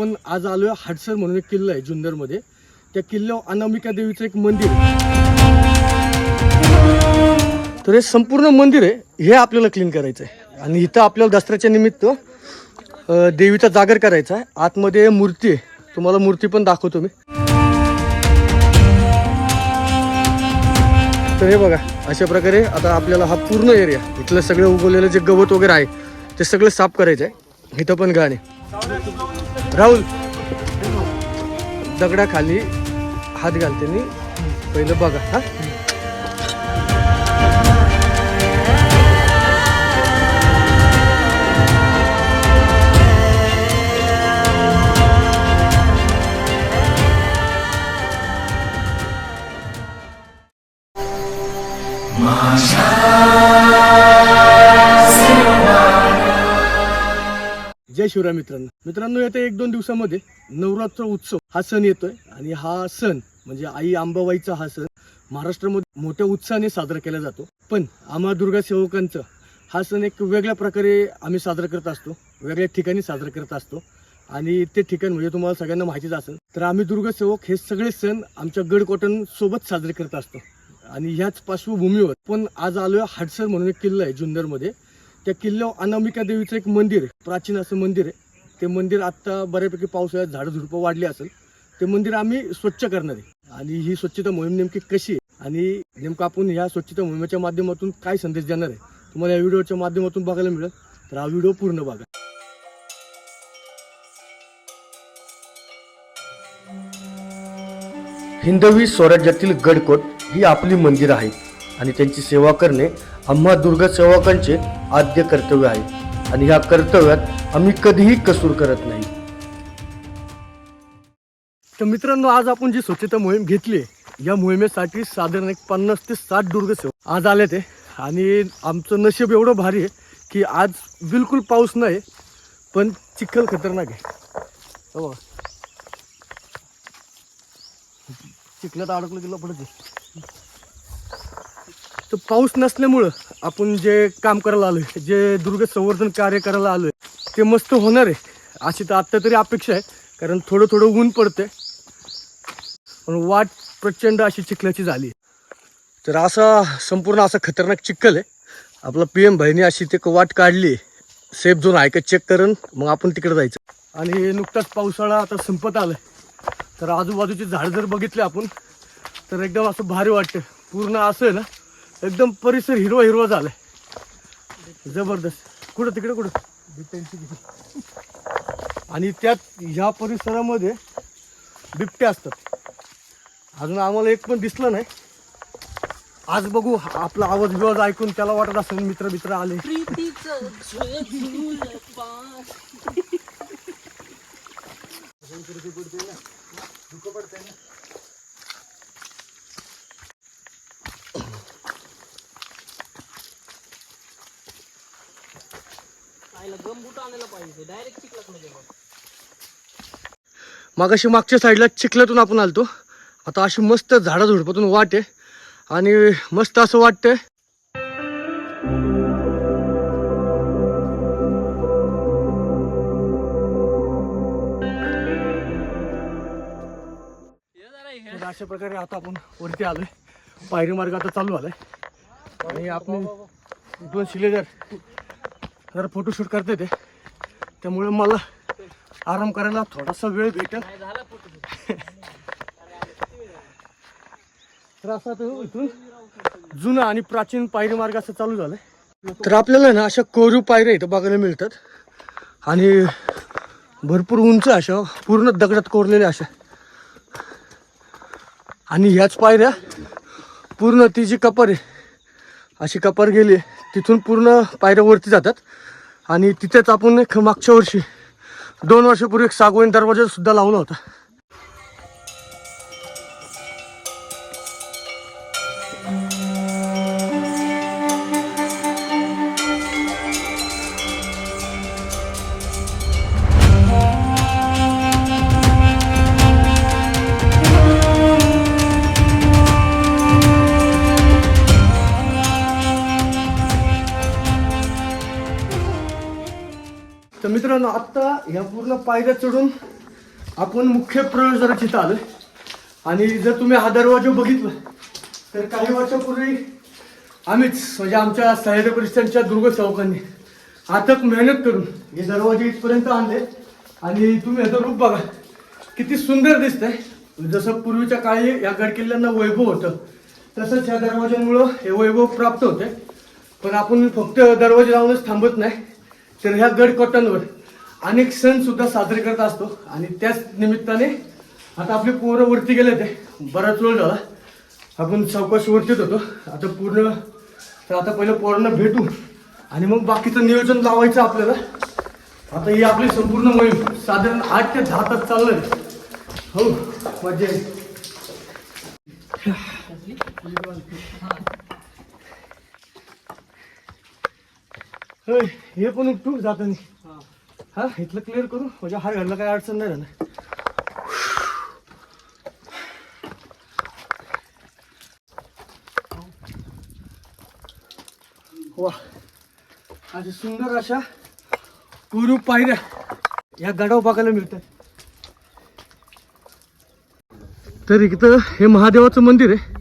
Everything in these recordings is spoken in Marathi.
आपण आज आलोय हाडसर म्हणून एक किल्ला आहे जुन्नरमध्ये. त्या किल्ल्यावर अनामिका देवीचं एक मंदिर आहे. तर हे संपूर्ण मंदिर आहे हे आपल्याला क्लीन करायचं आहे आणि इथं आपल्याला दसऱ्याच्या निमित्त देवीचा जागर करायचा आहे. आतमध्ये मूर्ती आहे. तुम्हाला मूर्ती पण दाखवतो मी. तर हे बघा अशा प्रकारे आता आपल्याला हा पूर्ण एरिया इथलं सगळं उगवलेलं जे गवत वगैरे आहे ते सगळं साफ करायचं आहे इथं पण गाणे राहुल दगडाखाली हात घालते मी. पहिलं बघा हा. जय शिवराय मित्रांनो. मित्रांनो येत्या एक दोन दिवसामध्ये नवरात्र उत्सव हा सण येतोय आणि हा सण म्हणजे आई आंबाबाईचा हा सण महाराष्ट्रामध्ये मोठ्या उत्साहाने साजरा केला जातो. पण आम्हा दुर्गा सेवकांचा हा सण एक वेगळ्या प्रकारे आम्ही साजरा करत असतो वेगळ्या ठिकाणी साजरा करत असतो. आणि ते ठिकाण म्हणजे तुम्हाला सगळ्यांना माहितीच असेल तर आम्ही दुर्गा सेवक हे सगळे सण आमच्या गडकोटन सोबत साजरे करत असतो. आणि ह्याच पार्श्वभूमीवर पण आज आलोय हाडसर म्हणून एक किल्ला आहे जुन्नरमध्ये. त्या किल्ल्यावर अनामिका देवीचं एक मंदिर आहे. प्राचीन असं मंदिर आहे. ते मंदिर आत्ता बऱ्यापैकी पावसाळ्यात झाडं झुडपं वाढली असेल. ते मंदिर आम्ही स्वच्छ करणार आहे. आणि ही स्वच्छता मोहीम नेमकी कशी आहे? आणि नेमकं आपण ह्या स्वच्छता मोहिमेच्या माध्यमातून काय संदेश देणार आहे? तुम्हाला या व्हिडिओच्या माध्यमातून बघायला मिळेल. तर हा व्हिडिओ पूर्ण बघा. हिंदवी स्वराज्यातील गडकोट ही आपली मंदिरं आहेत. आणि त्यांची सेवा करणे आम्हा दुर्गा सेवकांचे आद्य कर्तव्य आहे. आणि ह्या कर्तव्यात आम्ही कधीही कसूर करत नाही. तर मित्रांनो आज आपण जी स्वच्छता मोहीम घेतली आहे या मोहिमेसाठी साधारण एक पन्नास ते साठ दुर्ग सेवक आज आले ते आणि आमचं नशीब एवढं भारी आहे की आज बिलकुल पाऊस नाही पण चिखल खतरनाक आहे. हो चिखल्यात चिखलात अडकलं गेलं पडत तर पाऊस नसल्यामुळं आपण जे काम करायला आलोय जे दुर्ग संवर्धन कार्य करायला आलोय ते मस्त होणार आहे अशी तर आत्ता तरी अपेक्षा आहे कारण थोडं थोडं ऊन पडतंय. पण वाट प्रचंड अशी चिखल्याची झाली तर असा संपूर्ण असा खतरनाक चिखल आहे. आपला पी एम भाईने अशी ते वाट काढली सेफ झोन आहे का चेक करून मग आपण तिकडे जायचं. आणि नुकताच पावसाळा आता संपत आलाय. तर आजूबाजूची झाड जर बघितले आपण तर एकदम असं भारी वाटतं पूर्ण असं आहे ना एकदम परिसर हिरवा हिरवा झालाय. जबरदस्त. कुठं तिकडे कुठं? आणि त्यात ह्या परिसरामध्ये बिबटे असतात. अजून आम्हाला एक पण दिसलं नाही. आज बघू आपला आवाज बिवाज ऐकून त्याला वाटत असेल मित्र मित्र आले पडते ना आईला गमबूट आणायला पाहिजे डायरेक्ट चिखलात म्हणजे बघ मागाशी मागच्या साईडला चिखलातून आपण आलतो. आता अशी मस्त झाडा झुडपातून वाट आहे. आणि मस्त असं वाटतंय. अशा प्रकारे आता आपण वरती आलोय. पायरी मार्ग आता चालू आलाय आणि आपण दोन शिलेदार जरा फोटोशूट करते ते. त्यामुळे मला आराम करायला थोडासा वेळ भेटेल. तर असा तो इथून. जुना आणि प्राचीन पायरी मार्ग असं चालू झालाय. तर आपल्याला ना अशा कोरीव पायऱ्या इथं बघायला मिळतात. आणि भरपूर उंच अशा पूर्ण दगडात कोरलेल्या अशा. आणि ह्याच पायऱ्या पूर्ण ती जी कपर आहे अशी कपर गेली तिथून पूर्ण पायऱ्या वरती जातात. आणि तिथेच आपण एक मागच्या वर्षी दोन वर्षापूर्वी एक सागवण दरवाजा सुद्धा लावला होता. तर मित्रांनो आत्ता ह्या पूर्ण पायऱ्या चढून आपण मुख्य प्रवेशद्वाराच्या इथं आलोय आणि जर तुम्ही हा दरवाजा बघितला तर काही वर्षापूर्वी आम्हीच म्हणजे आमच्या सह्याद्री परिसरांच्या दुर्ग चौकांनी अथक मेहनत करून हे दरवाजे इथपर्यंत आणले. आणि तुम्ही ह्याचं रूप बघा किती सुंदर दिसतंय. जसं पूर्वीच्या काळी या गडकिल्ल्यांना वैभव होतं तसंच ह्या दरवाज्यांमुळं हे वैभव प्राप्त होते पण आपण फक्त दरवाजे लावूनच थांबत नाही. तर ह्या गडकोटांवर अनेक सण सुद्धा साजरे करत असतो. आणि त्याच निमित्ताने आता आपले पोरं वरती गेले ते. बराच वेळ झाला. आपण चौकशी वरतीच होतो. आता पूर्ण तर आता पहिलं पोरांना भेटू. आणि मग बाकीचं नियोजन लावायचं आपल्याला. आता ही आपली संपूर्ण मोहीम साधारण आठ ते दहा तास चाललं हो मजा येईल. होय हे पण उपटू जाताना हा. इथलं क्लिअर करू? म्हणजे हार घालला काही अडचण नाही राहणार वा अशा सुंदर अशा पूर्व पायऱ्या या गडाव बघायला मिळतात. तर इथं हे महादेवाचं मंदिर आहे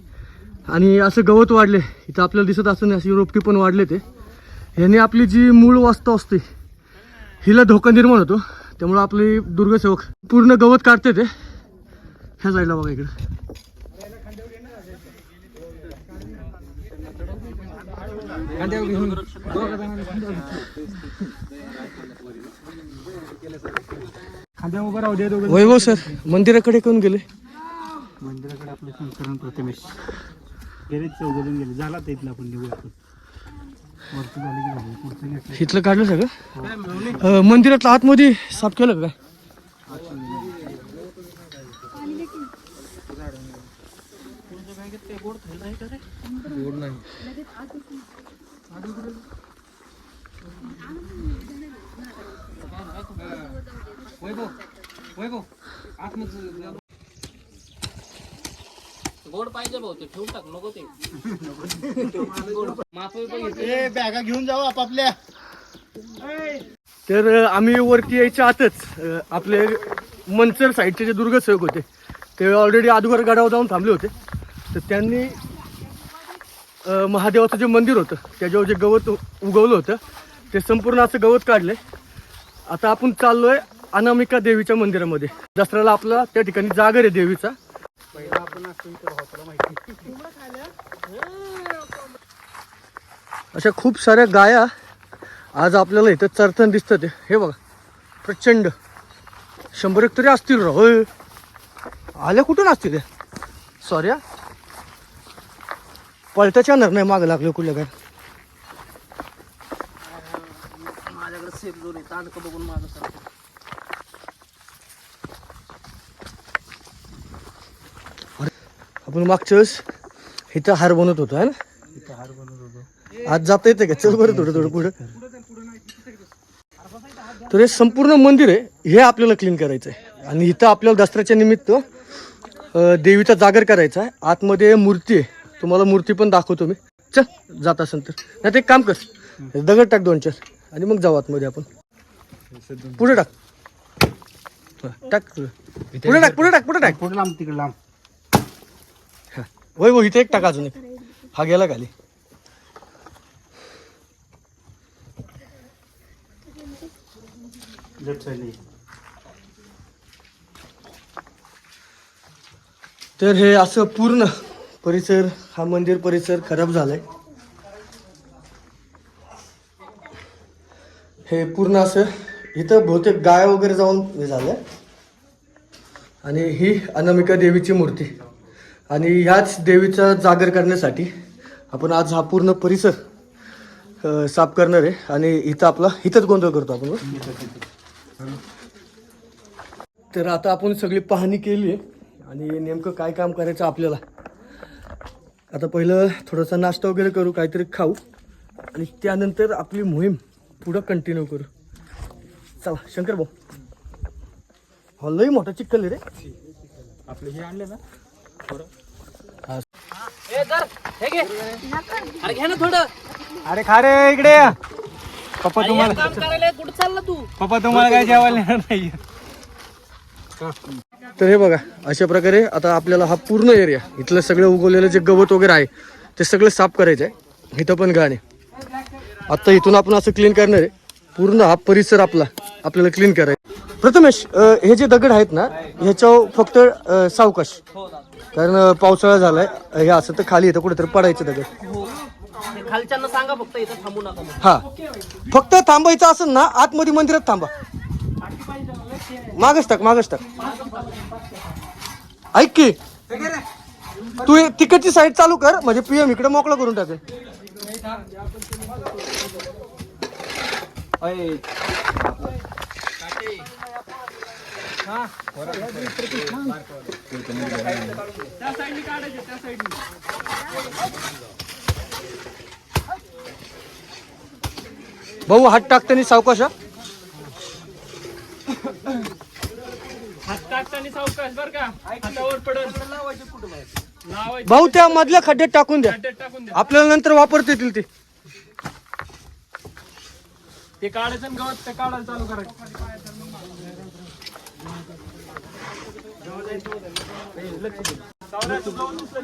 आणि असं गवत वाढले. इथं आपल्याला दिसत असं अशी रोपटी पण वाढले ते. ह्याने आपली जी मूळ वास्तू असते हिला धोका निर्माण होतो. त्यामुळं आपली दुर्गसेवक पूर्ण गवत काढते ते. ह्या साईडला बघा इकडे. वैभव सर मंदिराकडे कोण गेले? मंदिराकडे आपलं संकरण प्रथमेश. गेले चौघजण गेले. झाला तर इथलं आपण निघूया आपण वरती झालं की झालं पुढचं घेतलं इथलं काढलं सगळं? अं, मंदिरातलं आतमध्ये साफ केलं काय? आतमध्ये गोड पाहिजे भाऊ ते ठेवून टाक नको ते. ए बॅगा घेऊन जाऊ आपापल्या. तर आम्ही वरती यायच्या आतच आपले मंचर साईडचे जे दुर्ग सेवक होते ते ऑलरेडी अगोदर गडावर जाऊन थांबले होते. तर त्यांनी महादेवाचं जे मंदिर होतं त्याच्यावर जे गवत उ- उगवलं होतं ते संपूर्ण असं गवत काढलंय. आता आपण चाललोय अनामिका देवीच्या मंदिरामध्ये. दसऱ्याला आपला त्या ठिकाणी जागर आहे देवीचा. अशा खूप साऱ्या गाया आज आपल्याला इथं चरताना दिसतात. हे बघा प्रचंड. शंभर एक तरी असतील होय. आल्या कुठून असतील? सॉरी पळत्याच्या नर नाही मागं लागले कुठल्या काय माझ्याकडे सेफ आहे तांडकं बघून माझं आपण मागच्या वेळेस इथं हार बनवत होतो है ना? इथं हार बनवत होतो. आज जाता येते का? चल बरं थोडं थोडं पुढं. तर हे संपूर्ण मंदिर आहे हे आपल्याला क्लीन करायचं आहे आणि इथं आपल्याला दसऱ्याच्या निमित्त देवीचा जागर करायचा आहे. आतमध्ये मूर्ती आहे. तुम्हाला मूर्ती पण दाखवतो मी. चल जात असेल तर. नाही ते एक काम कर. दगड टाक दोन चार. आणि मग जाऊ आतमध्ये आपण. पुढे टाक. टाक. पुढे टाक पुढे टाक पुढे टाक. पुढे लांब तिकडे लांब. होय हो इथे एक टाका अजून एक. हा गेला खाली. तर हे असं पूर्ण परिसर हा मंदिर परिसर खराब झालाय. हे पूर्ण असं इथं बहुतेक गाय वगैरे जाऊन हे झालंय. आणि ही अनामिका देवीची मूर्ती. आणि ह्याच देवीचा जागर करण्यासाठी आपण आज हा पूर्ण परिसर साफ करणार आहे. आणि इथं आपला इथंच गोंधळ करतो आपण. तर आता आपण सगळी पाहणी केली आहे. आणि नेमकं काय काम करायचं आपल्याला? आता पहिलं थोडासा नाश्ता वगैरे करू काहीतरी खाऊ. आणि त्यानंतर आपली मोहीम पुढं कंटिन्यू करू. चला शंकर भाऊ हॉल लई मोठा चिखल आहे रे. आपले हे आणले ना? अरे घे ना थोडं अरे खा रे इकडे या. पप्पा तुम्हाला कुठं चालला तू? पप्पा तुम्हाला काय जेवायला येणार नाही तर हे बघा अशा प्रकारे आता आपल्याला हा पूर्ण एरिया इथलं सगळं उगवलेलं जे गवत वगैरे आहे ते सगळं साफ करायचं आहे. इथं पण आहे. आता इथून आपण असं क्लीन करणार आहे. पूर्ण हा परिसर आपला आपल्याला क्लीन करायचा प्रथमेश अं, हे जे दगड आहेत ना ह्याच्यावर फक्त अं, सावकाश. कारण पावसाळा झालाय. हे असं तर खाली येतं कुठेतरी पडायचं दगड. हो. ते खालच्यांना सांगा फक्त इथं थांबू नका म्हणून. हा. फक्त थांबायचं असेल ना आतमध्ये मंदिरात थांबा. मागच टाक मागच टाक. ऐक की तू हे तिकडची साईड चालू कर म्हणजे पीएम इकडे मोकळं करून टाकेल भाऊ हात टाकताना सावकाश. हात टाकताना सावकाश बर का? हातावर पडत लावायचं भाऊ त्या मधल्या खड्ड्यात टाकून द्या. टाकून द्या. आपल्याला नंतर वापरता येतील ते. काढायचं गवत ते काढायला चालू करायचं.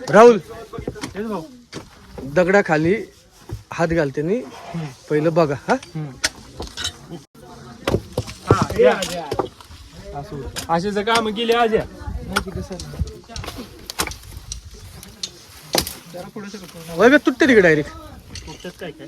राहुल दगडाखाली हात घालते नी पहिलं बघा हा? असे जर काम गेले आज. वैभव तुटते तिकडे डायरेक्ट काय काय?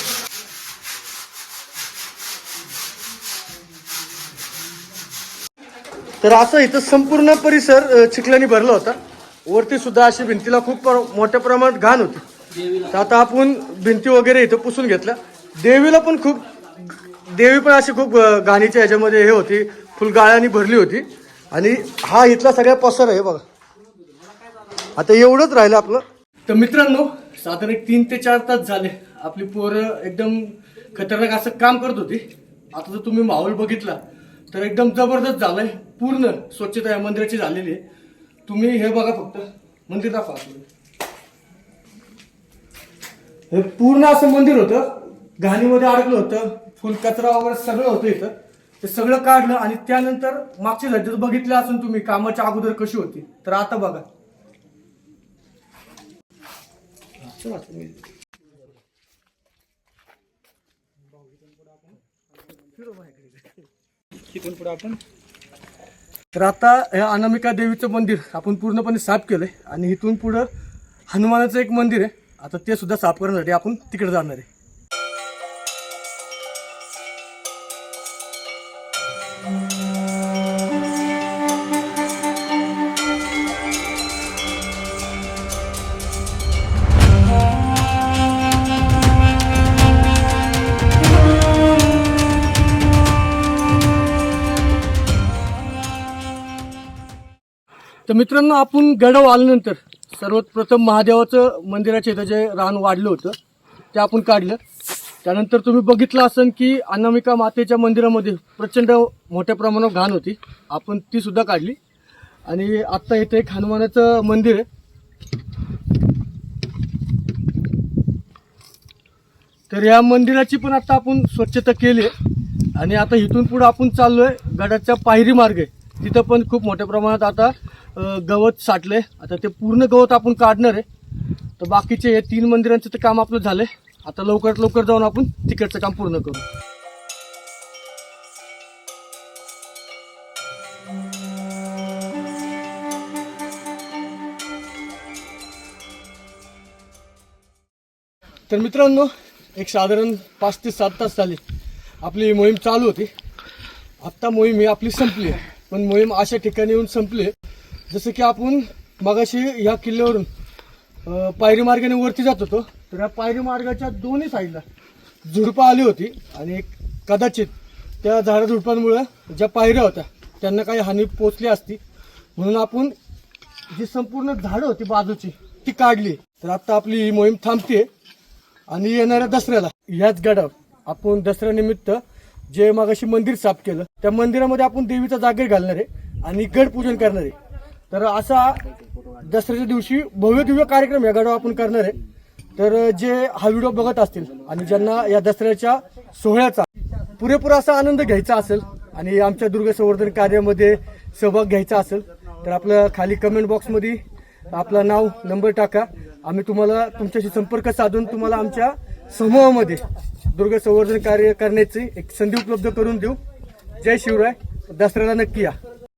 तर असं इथं संपूर्ण परिसर अ, चिखलाने भरला होता. वरती सुद्धा अशी भिंतीला खूप प्र- मोठ्या प्रमाणात घाण होती. तर आता आपण भिंती वगैरे इथं पुसून घेतल्या. देवीला पण खूप देवी पण अशी खूप अ, घाणीच्या ह्याच्यामध्ये हे होती फुलगाळ्यानी भरली होती. आणि हा इथला सगळ्या पसर आहे बघा. आता एवढंच राहिलं आपलं. तर मित्रांनो साधारण एक तीन ते चार तास झाले. आपली पोरं एकदम खतरनाक असं काम करत होती. आता जर तुम्ही माहोल बघितला तर एकदम जबरदस्त झालंय. पूर्ण स्वच्छता या मंदिराची झालेली आहे. तुम्ही हे बघा फक्त. मंदिर दाखवा हे पूर्ण असं मंदिर होतं. घाणीमध्ये अडकलं होतं. फुल कचरा वगैरे सगळं होतं इथं. ते सगळं काढलं आणि त्यानंतर मागच्या झाडीत बघितलं असून तुम्ही कामाच्या अगोदर कशी होती. तर आता बघा. तिथून पुढे आपण तर आता ह्या अनामिका देवीचं मंदिर आपण पूर्णपणे साफ केलंय आणि इथून पुढं हनुमानाचं एक मंदिर आहे. आता ते सुद्धा साफ करण्यासाठी आपण तिकडे जाणार आहे. तर मित्रांनो आपण गडाव आल्यानंतर सर्वात प्रथम महादेवाचं मंदिराच्या इथं जे रान वाढलं होतं ते आपण काढलं. त्यानंतर तुम्ही बघितलं असेल की अनामिका मातेच्या मंदिरामध्ये प्रचंड मोठ्या प्रमाणावर घाण होती. आपण ती सुद्धा काढली. आणि आत्ता इथे एक हनुमानाचं मंदिर आहे. तर या मंदिराची पण आता आपण स्वच्छता केली आहे. आणि आता इथून पुढे आपण चाललो आहे गडाच्या पायरी मार्ग. आहे तिथं पण खूप मोठ्या प्रमाणात आता गवत साठलंय. आता ते पूर्ण गवत आपण काढणार आहे. तर बाकीचे हे तीन मंदिरांचं तर काम आपलं झालंय. आता लवकरात लवकर जाऊन आपण तिकडचं काम पूर्ण करू. तर मित्रांनो एक साधारण पाच ते सात तास झाले. आपली मोहीम चालू होती. आत्ता मोहीम ही आपली संपली आहे. पण मोहीम अशा ठिकाणी येऊन संपली. जसं की आपण मगाशी ह्या किल्ल्यावरून पायरी मार्गाने वरती जात होतो. तर या पायरी मार्गाच्या दोन्ही साईडला झुडपं आली होती आणि कदाचित त्या झाडाझुडपांमुळं ज्या पायऱ्या होत्या त्यांना काही हानी पोचली असती. म्हणून आपण जी संपूर्ण झाडं होती बाजूची ती काढली. तर आता आपली ही मोहीम थांबते आणि येणाऱ्या दसऱ्याला याच गडावर आपण दसऱ्यानिमित्त जे मागाशी मंदिर साफ केलं त्या मंदिरामध्ये आपण देवीचा जागर घालणार आहे आणि गड पूजन करणार आहे. तर असा दसऱ्याच्या दिवशी भव्य दिव्य कार्यक्रम या गडावर आपण करणार आहे. तर जे हा व्हिडिओ बघत असतील आणि ज्यांना या दसऱ्याच्या सोहळ्याचा पुरेपूर असा आनंद घ्यायचा असेल आणि आमच्या दुर्ग संवर्धन कार्यामध्ये सहभाग घ्यायचा असेल तर आपलं खाली कमेंट बॉक्समध्ये आपलं नाव नंबर टाका. आम्ही तुम्हाला तुमच्याशी संपर्क साधून तुम्हाला आमच्या समूहामध्ये दुर्ग संवर्धन कार्य करण्याची एक संधी उपलब्ध करून देऊ. जय शिवराय. दसऱ्याला नक्की या.